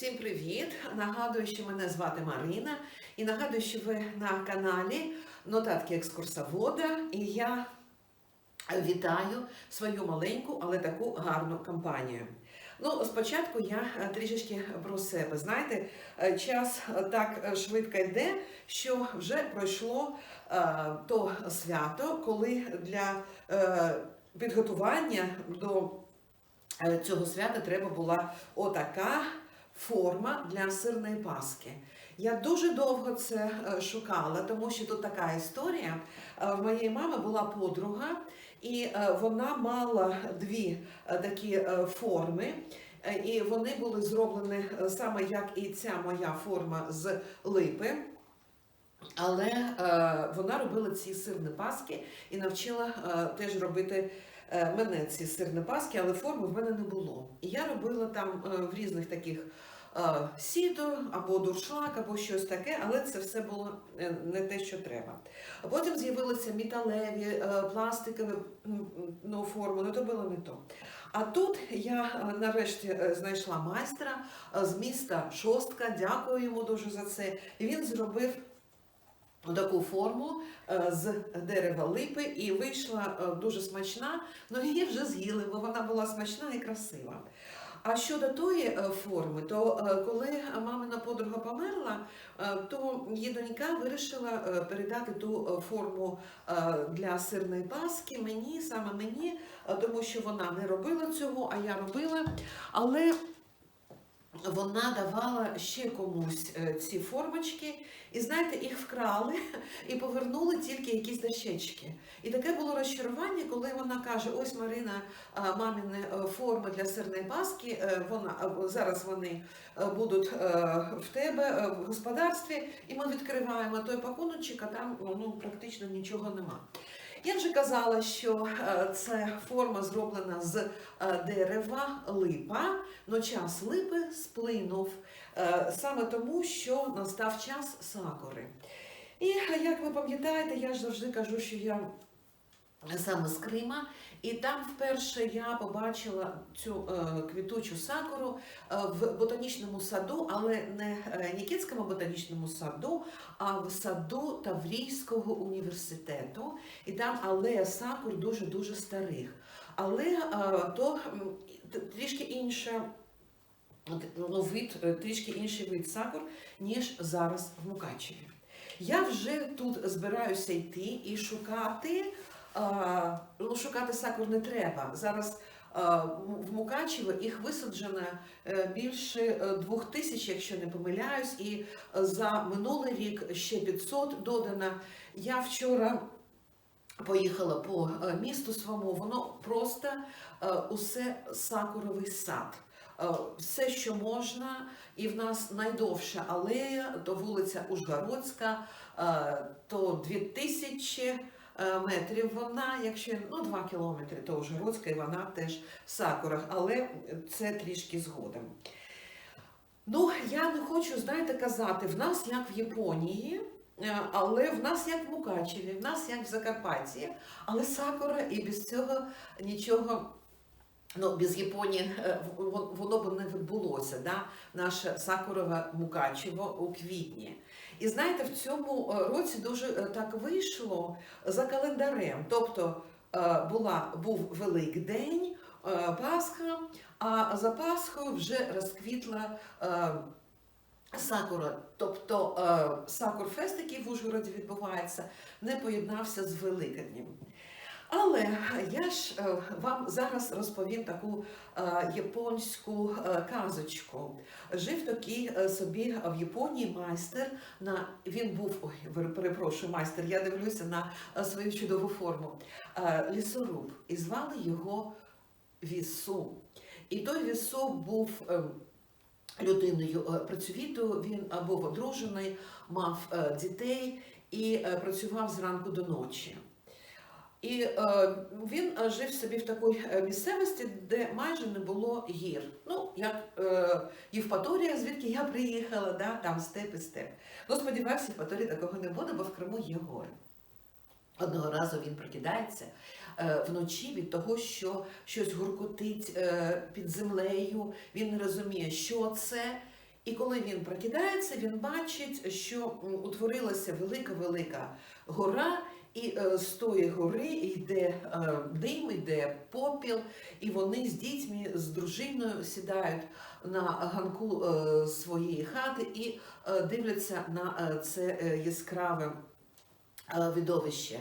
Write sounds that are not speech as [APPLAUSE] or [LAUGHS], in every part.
Всім привіт! Нагадую, що мене звати Марина, і нагадую, що ви на каналі Нотатки екскурсовода, і я вітаю свою маленьку, але таку гарну компанію. Ну, спочатку я трішечки про себе. Знаєте, час так швидко йде, що вже пройшло е, то свято, коли для е, підготування до е, цього свята треба була отака форма для сирної паски. Я дуже довго це е, шукала, тому що тут така історія. Е, В моєї мами була подруга, і е, вона мала дві такі форми. І вони були зроблені саме як і ця моя форма з липи. Але е, вона робила ці сирні паски і навчила е, теж робити е, мене ці сирні паски, але форми в мене не було. І я робила там е, в різних таких сіто або дуршлак, або щось таке, але це все було е, не те, що треба. Потім з'явилися металеві, е, пластикові м, ну, форми, ну то було не то. А тут я е, нарешті е, знайшла майстра е, з міста Шостка, дякую йому дуже за це. І він зробив таку форму е, з дерева липи і вийшла е, дуже смачна. Ну її вже з'їли, бо вона була смачна і красива. А щодо тої е, форми, то е, коли мамина подруга померла, е, то її донька вирішила передати ту форму для сирної паски мені, саме мені, тому що вона не робила цього, а я робила. Але вона давала ще комусь е, ці формочки, і знаєте, їх вкрали [LAUGHS] і повернули тільки якісь дощечки. І таке було розчарування, коли вона каже: ось Марина, маміни е, форми для сирної паски, е, вона зараз вони будуть в тебе в господарстві, і ми відкриваємо той пакуночок, а там ну, практично нічого нема. Я вже казала, що е, це форма зроблена з е, дерева липа, но час липи сплинув е, саме тому, що настав час сакури. І як ви пам'ятаєте, я ж завжди кажу, що я саме з Крима, і там вперше я побачила цю е, квітучу сакуру е, в ботанічному саду, але не е, Нікітському ботанічному саду, а в саду Таврійського університету. І там алея сакур дуже-дуже старих. Але то трішки інша. Ну, вид, трішки інший вид сакур, ніж зараз в Мукачеві. Я вже тут збираюся йти і шукати. Ну, шукати сакур не треба. Зараз в Мукачево їх висаджено е, більше е, двох тисяч, якщо не помиляюсь, і за минулий рік ще 500 додано. Я вчора поїхала по е, місту своєму, воно просто усе сакуровий сад. Все, що можна, і в нас найдовша алея, то вулиця Ужгородська, то 2000 е, метрів вона, якщо ну 2 кілометри, то Ужгородська, і вона теж в сакурах, але це трішки згодом. Ну, я не хочу, знаєте, казати, в нас як в Японії, е, але в нас як в Мукачеві, в нас як в Закарпатті, але сакура і без цього нічого. Ну, без Японії е, воно б не відбулося, да? наше сакурове Мукачево у квітні. І знаєте, в цьому е, році дуже е, так вийшло за календарем. Тобто е, була, був Великдень, Пасха, а за Пасхою вже розквітла сакура. Тобто сакурфест, який в Ужгороді відбувається, не поєднався з Великоднем. Але я ж е, вам зараз розповім таку е, японську е, казочку. Жив такий е, собі в Японії майстер. На він був ой, перепрошую, майстер. Я дивлюся на е, свою чудову форму. Е, лісоруб, і звали його Вісу. І той Вісу був. е, Людиною е, працьовітою, він е, був одружений, мав е, дітей і е, працював зранку до ночі. І е, він е, жив собі в такій е, місцевості, де майже не було гір. Ну, як е, Євпаторія, звідки я приїхала, да, там степ і степ. Ну, сподіваюся, в Євпаторії такого не буде, бо в Криму є гори. Одного разу він прокидається е, вночі від того, що щось гуркотить е, під землею, він не розуміє, що це. І коли він прокидається, він бачить, що утворилася велика-велика гора, і е, з тої гори йде е, дим, йде попіл, і вони з дітьми, з дружиною сідають на ганку е, своєї хати і дивляться на це яскраве видовище.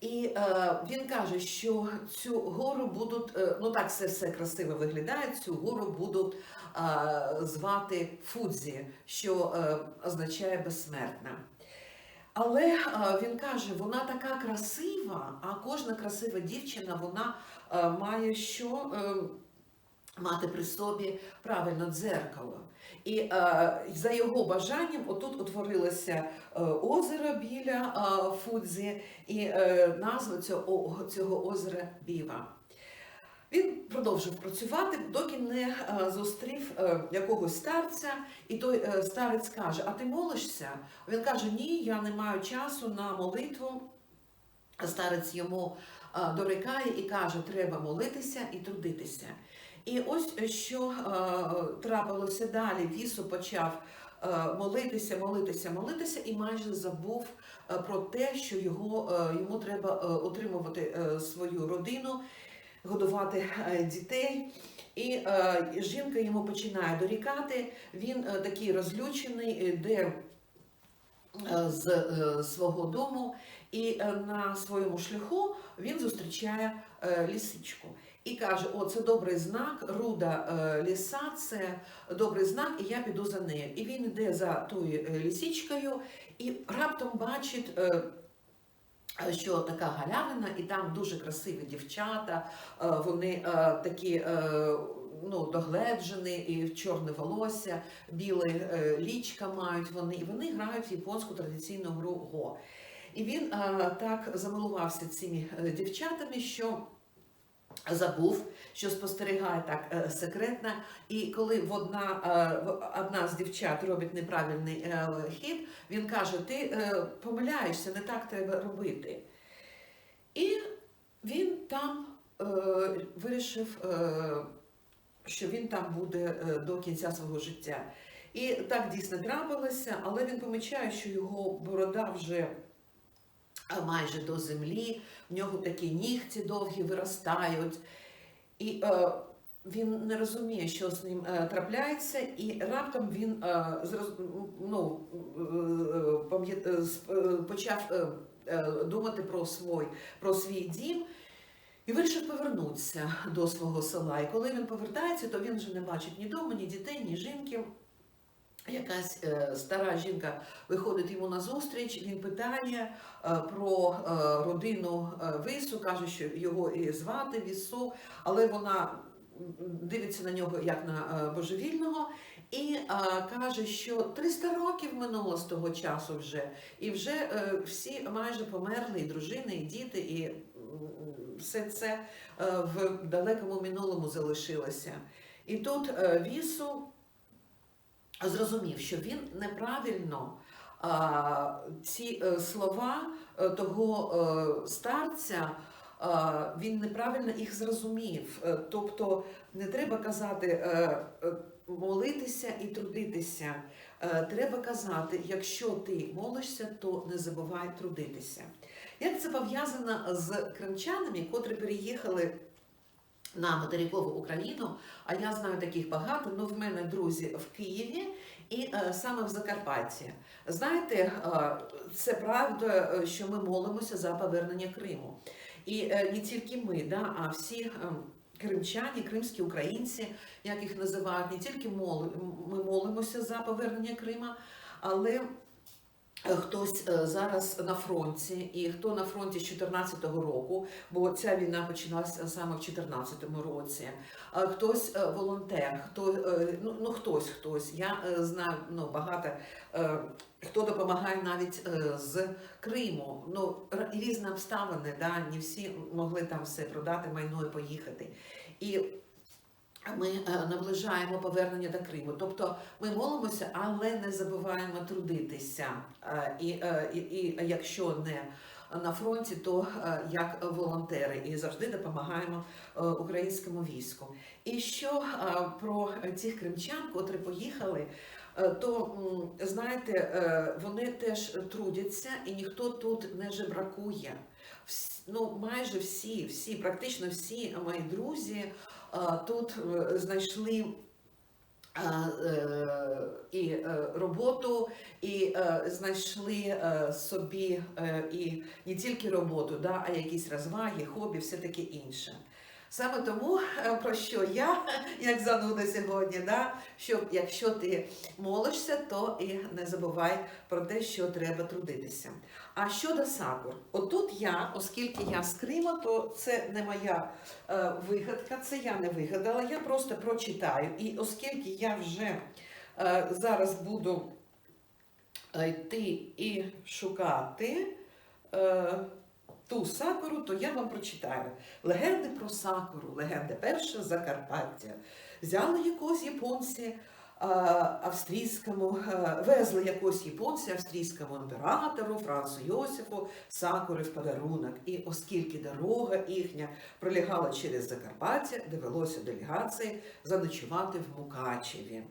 І е, він каже, що цю гору будуть, е, ну так все, все красиво виглядає, цю гору будуть е, звати Фудзі, що е, означає безсмертна. Але е, він каже, вона така красива, а кожна красива дівчина вона е, має що е, мати при собі правильно дзеркало. І за його бажанням, отут утворилося озеро біля Фудзі, і назва цього, цього озера Біва. Він продовжив працювати, доки не е, зустрів е, якогось старця, і той е, старець каже: А ти молишся? Він каже: Ні, я не маю часу на молитву. Старець йому дорікає і каже, треба молитися і трудитися. І ось що трапилося далі. Вісу почав молитися, молитися, молитися, і майже забув про те, що його, йому треба утримувати е, свою родину, годувати е, дітей. І е, жінка йому починає дорікати. Він е, такий розлючений, йде е, з е, свого дому, і е, на своєму шляху він зустрічає е, лісичку. І каже: О, це добрий знак, руда е, ліса, це добрий знак, і я піду за нею. І він йде за тою е, лісичкою і раптом бачить. е, що така галявина, і там дуже красиві дівчата, е, вони е, такі е, ну, догледжені, і чорне волосся, біле лічка мають вони, і вони грають японську традиційну гру го. І він так замилувався цими дівчатами, що забув, що спостерігає так е, секретно. І коли одна, е, одна з дівчат робить неправильний е, хід, він каже: Ти помиляєшся, не так треба робити. І він там вирішив, що він там буде до кінця свого життя. І так дійсно трапилося, але він помічає, що його борода вже майже до землі, в нього такі нігті довгі виростають. І е, він не розуміє, що з ним е, трапляється, і раптом він е, зроз, ну, е, е, сп- е, почав е, е, думати про свій, про свій дім. І вирішив повернутися до свого села. І коли він повертається, то він вже не бачить ні дому, ні дітей, ні жінки. Якась е, стара жінка виходить йому на зустріч, він питає е, про е, родину е, Вису, каже, що його і звати Вісу, але вона дивиться на нього як на е, божевільного і е, каже, що 300 років минуло з того часу вже, і вже е, всі майже померли, і дружини, і діти, і все це е, в далекому минулому залишилося. І тут е, Вісу зрозумів, що він неправильно ці е, слова е, того е, старця. Він неправильно їх зрозумів. Тобто не треба казати молитися і трудитися. Треба казати, якщо ти молишся, то не забувай трудитися. Як це пов'язано з кримчанами, котрі переїхали на материкову Україну, а я знаю таких багато, ну в мене друзі в Києві і е, саме в Закарпатті. Знаєте, е, це правда, е, що ми молимося за повернення Криму. І е, не тільки ми, да, а всі е, кримчані, кримські українці, як їх називають, не тільки моли, ми молимося за повернення Крима, але Хтось е, зараз на фронті, і хто на фронті з 2014 року, бо ця війна почалася саме в 2014 році. Хтось е, волонтер, хто е, ну, ну хтось, хтось. Я е, знаю ну, багато е, хто допомагає навіть е, з Криму. Ну різні обставини, да, не всі могли там все продати, майно і поїхати. І ми е, наближаємо повернення до Криму. Тобто ми молимося, але не забуваємо трудитися. Е, І, е, і, і якщо не на фронті, то як волонтери і завжди допомагаємо українському війську. І що про цих кримчан, котрі поїхали, то знаєте, вони теж трудяться, і ніхто тут не жебракує. Ну, майже всі, всі, практично всі мої друзі тут е, знайшли. е, І е, роботу, і знайшли собі і не тільки роботу, да, а якісь розваги, хобі, все таке інше. Саме тому, е, про що я, [LAUGHS] як зануда сьогодні, да, що якщо ти молишся, то і не забувай про те, що треба трудитися. А щодо сакур, отут я, оскільки я з Крима, то це не моя е, вигадка, це я не вигадала, я просто прочитаю. І оскільки я вже е, зараз буду е, йти і шукати е, ту сакуру, то я вам прочитаю. Легенди про сакуру, легенда перша Закарпаття. Взяли якогось японці австрійському, везли якогось японця австрійському імператору Францу Йосифу сакури в подарунок. І оскільки дорога їхня пролягала через Закарпаття, довелося делегації заночувати в Мукачеві.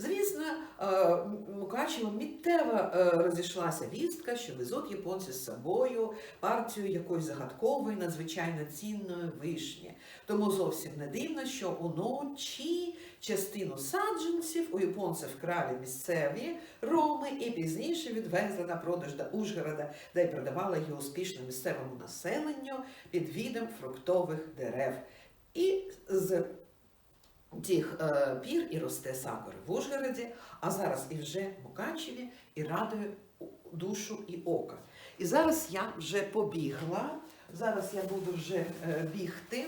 Звісно, е, Мукачево миттєво е, розійшлася вістка, що везуть японці з собою партію якоїсь загадкової, надзвичайно цінної вишні. Тому зовсім не дивно, що уночі частину саджанців у японців вкрали місцеві роми і пізніше відвезли на продаж до Ужгорода, де й продавали її успішно місцевому населенню під відом фруктових дерев. І з тих е, пір і росте сакура в Ужгороді, а зараз і вже в Мукачеві, і радує душу і око. І зараз я вже побігла, зараз я буду вже е, бігти.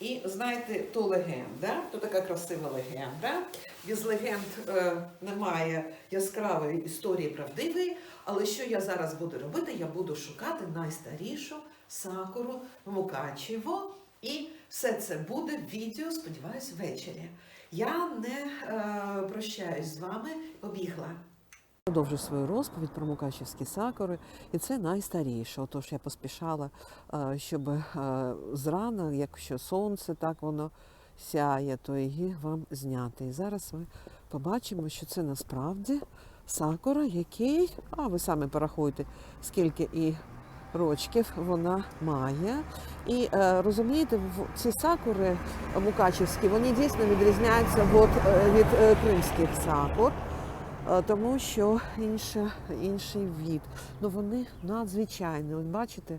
І знаєте, то легенда, то така красива легенда. Без легенд е, немає яскравої історії правдивої, але що я зараз буду робити? Я буду шукати найстарішу сакуру Мукачево. І все це буде відео, сподіваюсь, ввечері. Я не е, прощаюсь з вами, побігла. Продовжу свою розповідь про мукачівські сакури, і це найстаріше. Отож я поспішала, е, щоб е, зрана, якщо сонце так воно сяє, то її вам зняти. І зараз ми побачимо, що це насправді сакура, який, а ви самі порахуйте, скільки і рочків вона має. І е, розумієте, ці сакури мукачівські, вони дійсно відрізняються е, від е, кримських сакур. Тому що інше, інший від. Ну вони надзвичайні. От бачите,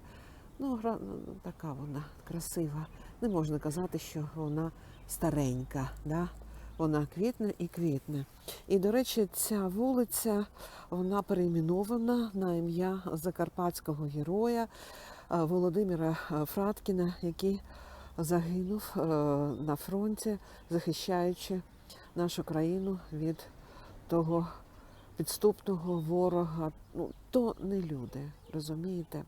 ну ну, така вона красива. Не можна казати, що вона старенька. Да? Вона квітне і квітне. І, до речі, ця вулиця вона перейменована на ім'я закарпатського героя е, Володимира е, Фраткіна, який загинув е, на фронті, захищаючи нашу країну від того підступного ворога. Ну, то не люди, розумієте?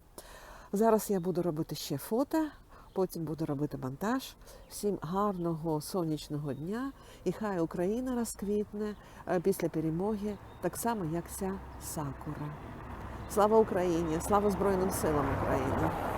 Зараз я буду робити ще фото, потім буду робити монтаж. Всім гарного сонячного дня і хай Україна розквітне е, після перемоги, так само, як ця сакура. Слава Україні! Слава Збройним силам України!